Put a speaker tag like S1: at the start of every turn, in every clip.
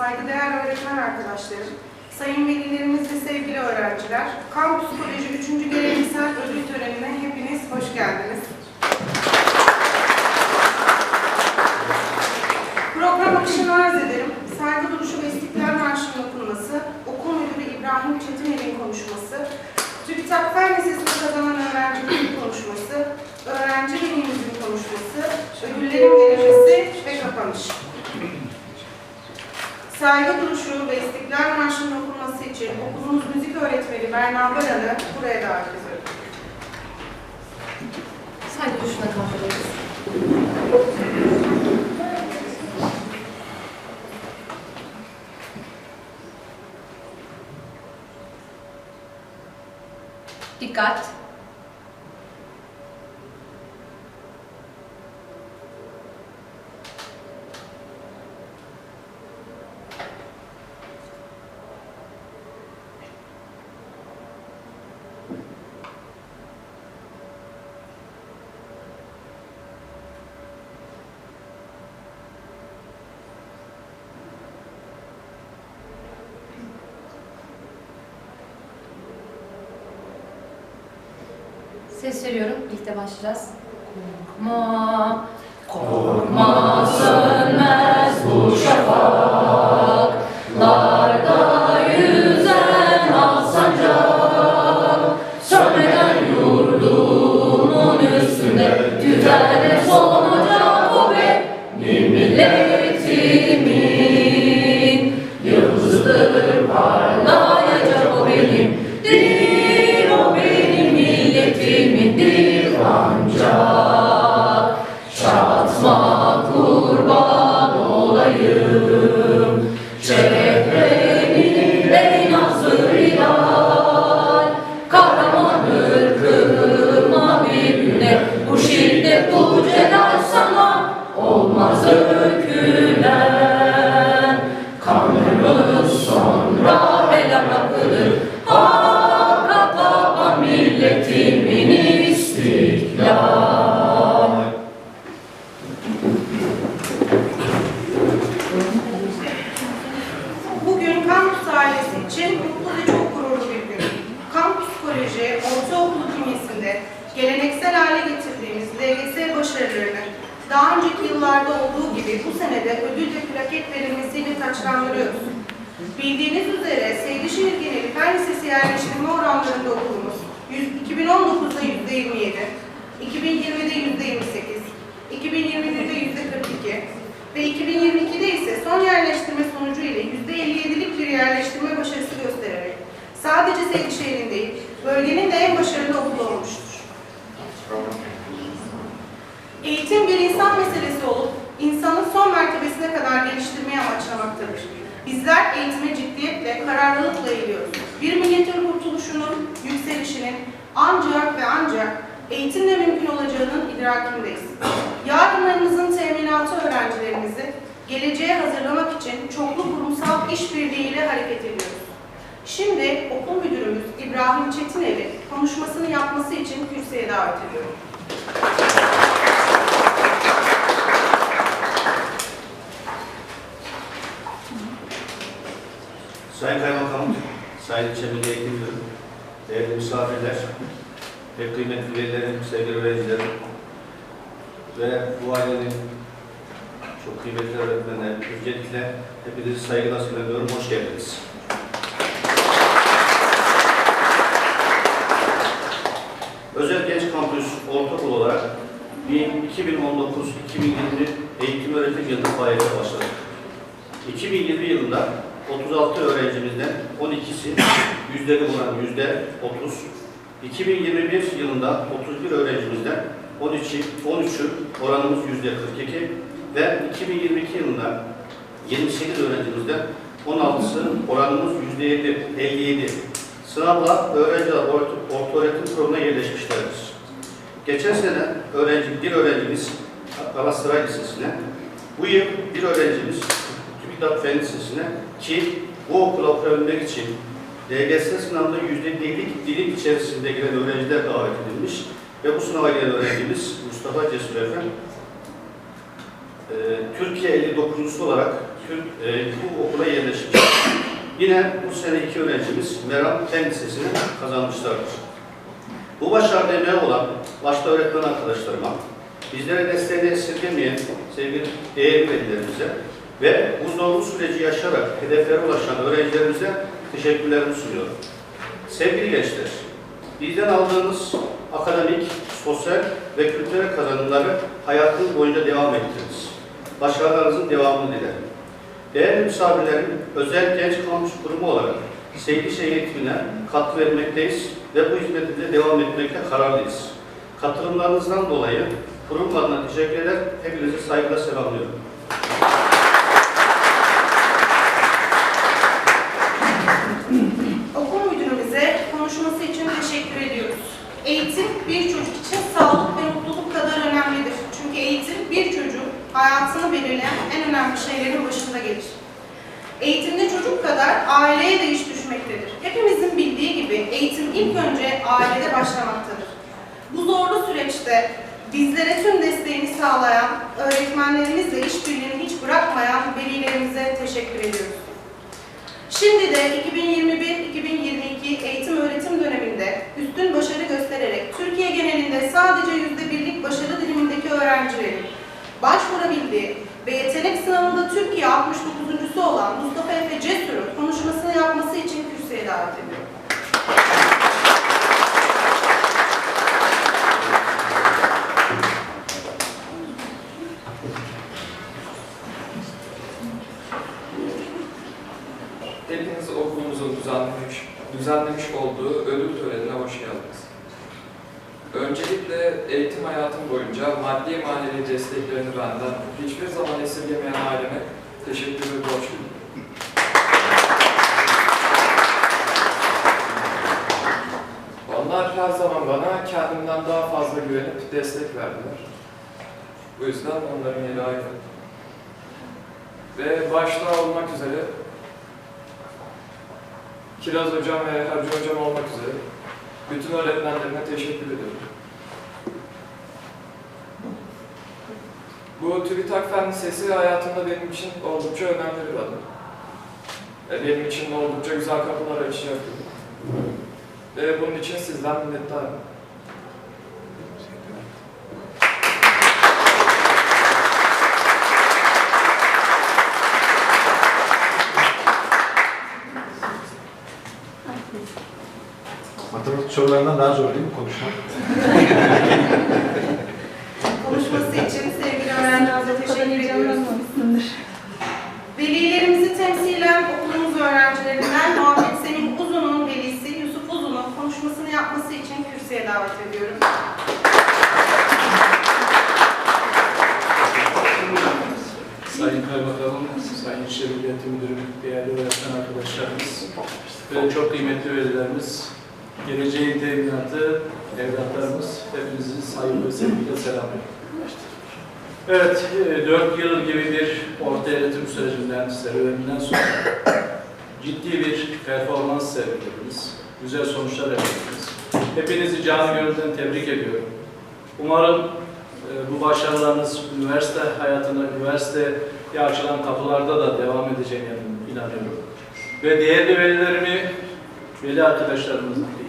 S1: saygıdeğer öğretmen arkadaşlarım, sayın velilerimiz ve sevgili öğrenciler, Kampüs Koleji 3. Geleneksel Ödül Töreni'ne hepiniz hoş geldiniz. Program akışını arz ederim. Saygı duruşu ve İstiklal Marşı'nın okunması, okul müdürü İbrahim Çetiner'in konuşması, TÜBİTAK Fen Lisesi'ni kazanan öğrencimizin konuşması, öğrenci velimizin konuşması, ödüllerin verilmesi ve kapanış. Saygı duruşu ve İstiklal Marşı'nın okunması için okulumuz müzik öğretmeni Berna Baran'ı buraya davet ediyorum.
S2: Saygı duruşuna kalkıyoruz. Dikkat. Ses veriyorum. Birlikte başlayacağız. Korkma, milletimin istiklal
S1: Bugün kampüs ailesi için mutlu ve çok gururlu bir gün. Kampüs Koleji Ortaokulu bünyesinde geleneksel hale getirdiğimiz LGS başarılarını daha önceki yıllarda olduğu gibi bu senede ödül ve plaket verilmesiyle taçlandırıyoruz. Bildiğiniz üzere Seydişehir Geneli Fen Lisesi yerleştirme oranlarında okulumuz 2019'da %27, 2020'de %28, 2021'de %42 ve 2022'de ise son yerleştirme sonucu ile %57'lik bir yerleştirme başarısı göstererek sadece Seydişehir'in değil, bölgenin de en başarılı okulu olmuştur. Eğitim bir insan meselesi olup insanın son mertebesine kadar geliştirmeyi amaçlamaktadır. Bizler eğitime ciddiyetle, kararlılıkla eğiliyoruz. Bir milletin kurtuluşunun, yükselişinin ancak ve ancak eğitimle mümkün olacağının idrakindeyiz. Yarınlarımızın teminatı öğrencilerimizi geleceğe hazırlamak için çoklu kurumsal işbirliğiyle hareket ediyoruz. Şimdi okul müdürümüz İbrahim Çetiner'i konuşmasını yapması için kürsüye davet ediyorum.
S3: Sayın Kaymakamım, Milli Eğitim Müdürü, değerli misafirler, ve kıymetli velilerim, sevgili öğrencilerim ve bu ailenin çok kıymetli öğretmenler, öncelikle hepinizi saygıyla selamlıyorum, hoş geldiniz. Özel Genç Kampüs Ortaokul olarak 2019-2020 eğitim öğretim yılında faaliyete başladık. 2020 yılında 36 öğrencimizden 12'si yüzdeli oran yüzde 30. 2021 yılında 31 öğrencimizden 13'ü 13'ü oranımız yüzde 42 ve 2022 yılında 28 öğrencimizden 16'sı oranımız yüzde 57. Sınavla öğrenciler orta, orta öğretim kurumuna yerleşmişlerdir. Geçen sene öğrenci, bir öğrencimiz Galatasaray Lisesi'ne, bu yıl bir öğrencimiz TÜBİTAK Fen Lisesi'ne ki bu okula okuyabilmek için LGS sınavında yüzde birlik dilim içerisinde giren öğrenciler davet edilmiş ve bu sınava giren öğrencimiz Mustafa Cesur Efem, e, Türkiye 59'lusu olarak Türk, e, bu okula yerleşmiş. Yine bu sene iki öğrencimiz Meram Fen Lisesi'ni kazanmışlardır. Bu başarıda emeği olan başta öğretmen arkadaşlarıma, bizlere desteğini esirgemeyen sevgili değerli velilerimize ve bu zorlu süreci yaşayarak hedeflere ulaşan öğrencilerimize teşekkürlerimi sunuyorum. Sevgili gençler, bizden aldığınız akademik, sosyal ve kültürel kazanımları hayatınız boyunca devam ettiriniz. Başarılarınızın devamını dilerim. Değerli misafirlerim, özel genç kampüs kurumu olarak Seydişehir eğitimine katkı vermekteyiz ve bu hizmetimize devam etmekte kararlıyız. Katılımlarınızdan dolayı kurum adına teşekkür eder, hepinizi saygıyla selamlıyorum.
S1: Okul müdürümüze konuşması için teşekkür ediyoruz. Eğitim bir çocuk için sağlık ve mutluluk kadar önemlidir. Çünkü eğitim bir çocuk hayatını belirleyen en önemli şeylerin başında gelir. Eğitimde çocuk kadar aileye de iş düşmektedir. Hepimizin bildiği gibi eğitim ilk önce ailede başlamaktadır. Bu zorlu süreçte bizlere tüm desteğini sağlayan, öğretmenlerimizle işbirliğini hiç bırakmayan velilerimize teşekkür ediyoruz. Şimdi de 2021-2022 eğitim öğretim döneminde üstün başarı göstererek Türkiye genelinde sadece yüzde birlik başarı dilimindeki öğrencilerin başvurabildiği ve yetenek sınavında Türkiye 69.sü olan Mustafa Efe Cesur'un konuşmasını yapması için kürsüye davet ediyorum.
S4: Hepiniz okulumuzun düzenlemiş, düzenlemiş olduğu ödül törenine hoş geldiniz. Öncelikle eğitim hayatım boyunca maddi manevi desteklerini benden hiçbir zaman esirgemeyen aileme teşekkür ve borçluyum. Onlar her zaman bana kendimden daha fazla güvenip destek verdiler. Bu yüzden onların yeri ayrı. Ve başta olmak üzere Kiraz Hocam ve Hacı Hocam olmak üzere bütün öğretmenlerime teşekkür ediyorum. Bu TÜBİTAK Fen Lisesi hayatımda benim için oldukça önemli bir adım. Benim için oldukça güzel kapılar açacaktı. Ve bunun için sizden minnettarım.
S5: Sorularından daha zor değil mi konuşmak?
S1: Konuşması için sevgili öğrencimize teşekkür ediyoruz. Velilerimizi temsilen okulumuz öğrencilerinden Muhammed Semih Uzun'un velisi Yusuf Uzun'un konuşmasını yapması için kürsüye davet ediyorum.
S6: Sayın Kaymakamım, Sayın İşleri Milliyeti Müdürüm, değerli öğretmen arkadaşlarımız ve çok kıymetli velilerimiz, geleceğin teminatı, evlatlarımız, hepinizi saygı ve sevgiyle selamlıyorum. Evet, e, dört yıl gibi bir orta öğretim sürecinden, serüveninden sonra ciddi bir performans sergilediniz, güzel sonuçlar elde ettiniz. Hepinizi canı gönülden tebrik ediyorum. Umarım e, bu başarılarınız üniversite hayatında, üniversiteye açılan kapılarda da devam edeceğine inanıyorum. Ve değerli velilerimi, veli arkadaşlarımızı diyeyim,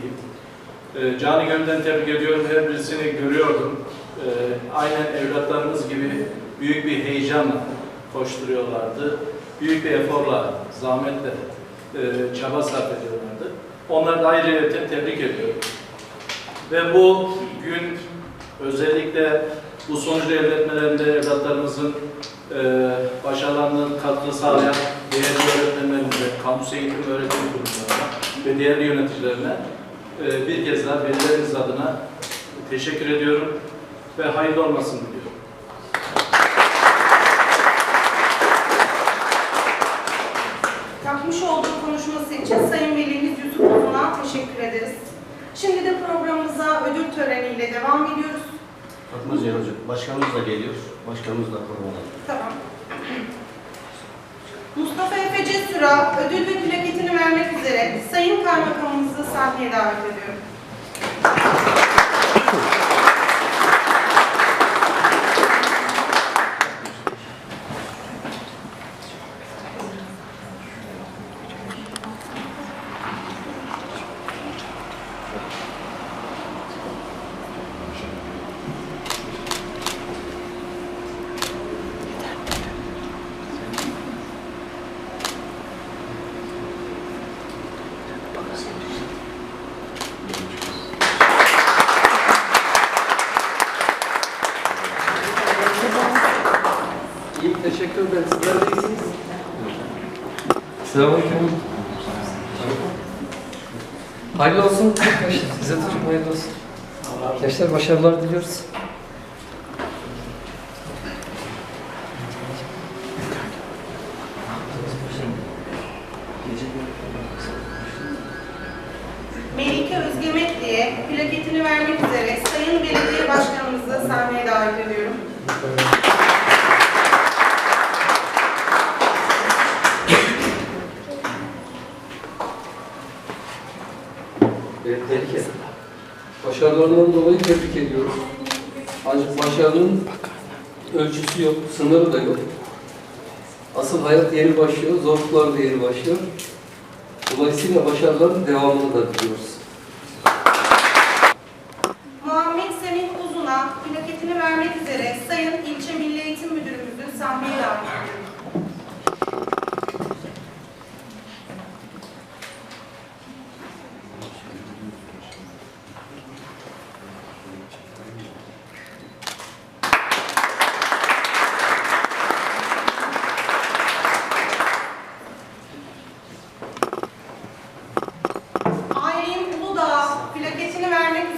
S6: e, canı gönülden tebrik ediyorum. Her birisini görüyordum. E, aynen evlatlarımız gibi büyük bir heyecanla koşturuyorlardı. Büyük bir eforla, zahmetle e, çaba sarf ediyorlardı. Onları da ayrıca tebrik ediyorum. Ve bu gün özellikle bu sonucu elde etmelerinde evlatlarımızın e, başarılarının katkı sağlayan değerli öğretmenlerimize, kampüs eğitim öğretim kurumlarına ve değerli yöneticilerine e, bir kez daha velileriniz adına teşekkür ediyorum ve hayırlı olmasını diliyorum.
S1: Yapmış olduğu konuşması için Sayın Velimiz Yusuf Uzun'a teşekkür ederiz. Şimdi de programımıza ödül töreniyle devam ediyoruz.
S3: Fatma Ziya Hocam, başkanımız da geliyor. Başkanımız da.
S1: Tamam. Mustafa Efe Cesur'a ödül ve plaketini vermek üzere Sayın Kaymakamımızı sahneye davet ediyorum.
S7: Selamünaleyküm. Hayırlı olsun. Size çocuk hayırlı olsun. Gençler başarılar diliyoruz. Ancak başarının ölçüsü yok, sınırı da yok. Asıl hayat yeni başlıyor, zorluklar da yeni başlıyor. Dolayısıyla başarıların devamını da diliyoruz.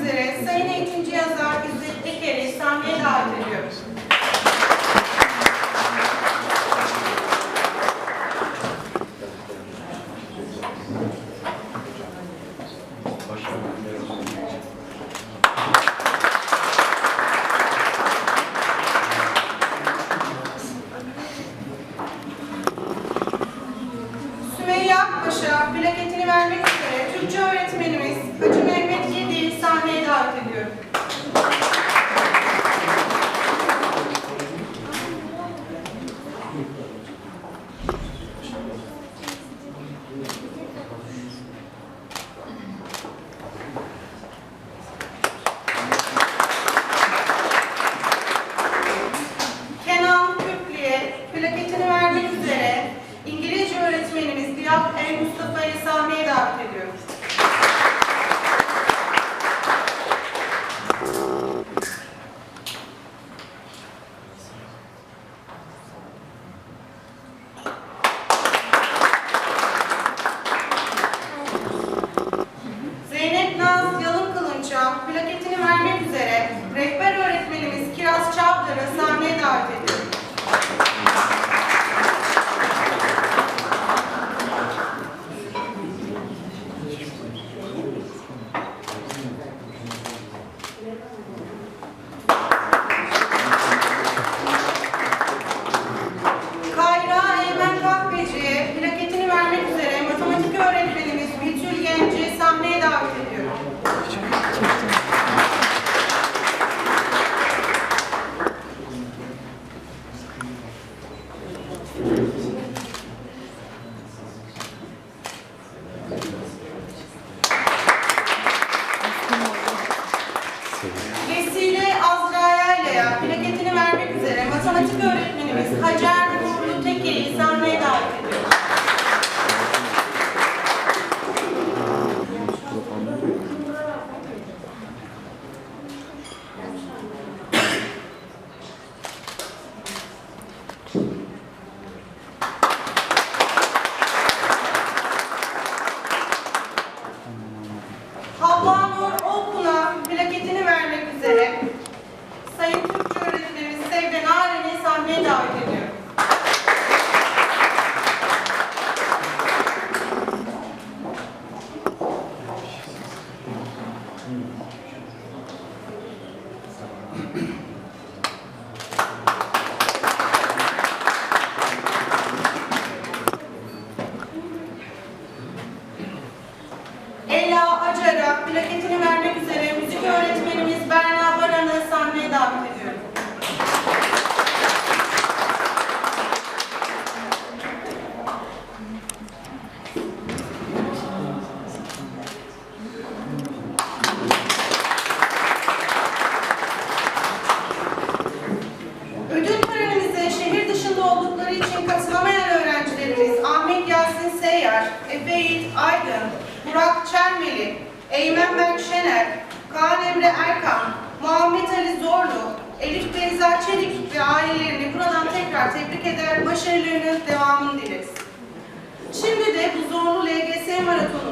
S1: üzere Sayın Eğitimci Yazar İzzet Eker'i sahneye davet ediyoruz.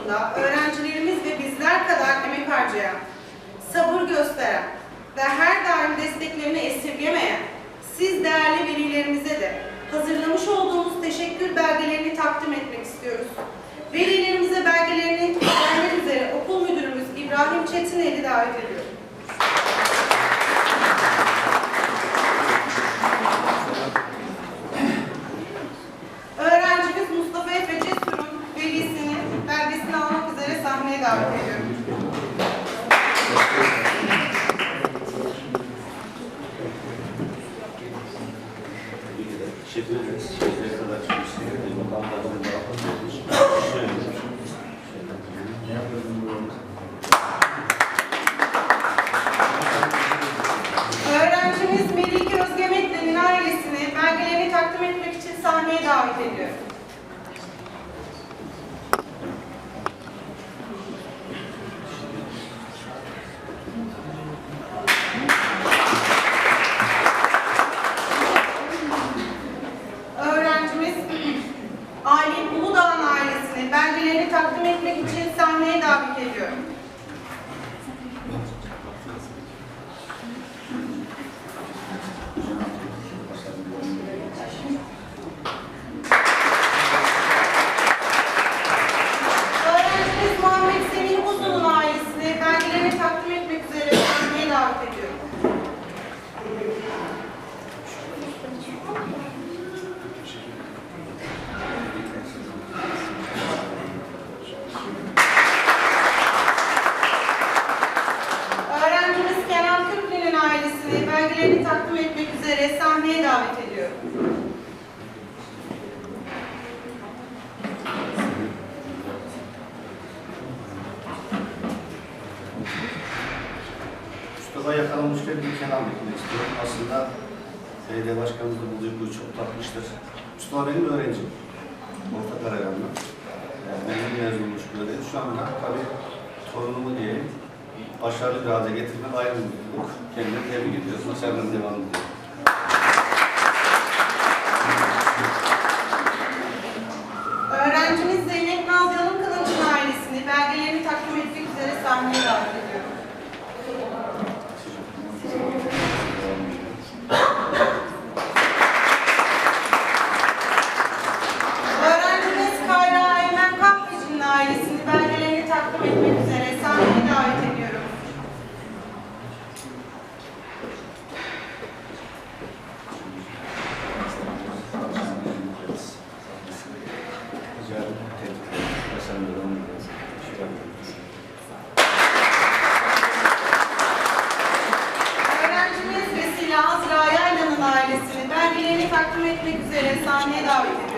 S1: Maratonunda öğrencilerimiz ve bizler kadar emek harcayan, sabır gösteren ve her daim desteklerini esirgemeyen siz değerli velilerimize de hazırlamış olduğumuz teşekkür belgelerini takdim etmek istiyoruz. Velilerimize belgelerini vermek üzere okul müdürümüz İbrahim Çetinel'i davet ediyorum. 7, 7, 7, 7, 7, 7, 7, 7, 7, 7, 7, 7, 7,
S3: 7, yakalanmışken bir kenar beklemek istiyorum. Aslında belediye başkanımız da bu duyguyu çok tatmıştır. Mustafa benim öğrencim. Orta Karayan'da. Yani benim mezun olmuş böyle. Şu anda tabii torunumu diyelim başarılı bir hale getirmek ayrı bir. Kendine tebrik ediyoruz. Başarılarına devam ediyor.
S1: Öğrencimiz Zeynep Naz Yalın Kılıç'ın ailesini belgelerini takdim etmek üzere sahneye davet ediyorum. Öğrencimiz Kayra Eymen Kahveci'nin ailesini belgelerini takdim etmek üzere sahneye davet ediyorum.
S3: Rica ederim. Tebrik ederim. Başarılarına devam ediyoruz. Teşekkür ederim.
S1: Öğrencimiz Vesile Azra Yaylan'ın ailesini belgelerini takdim etmek üzere sahneye davet ediyorum.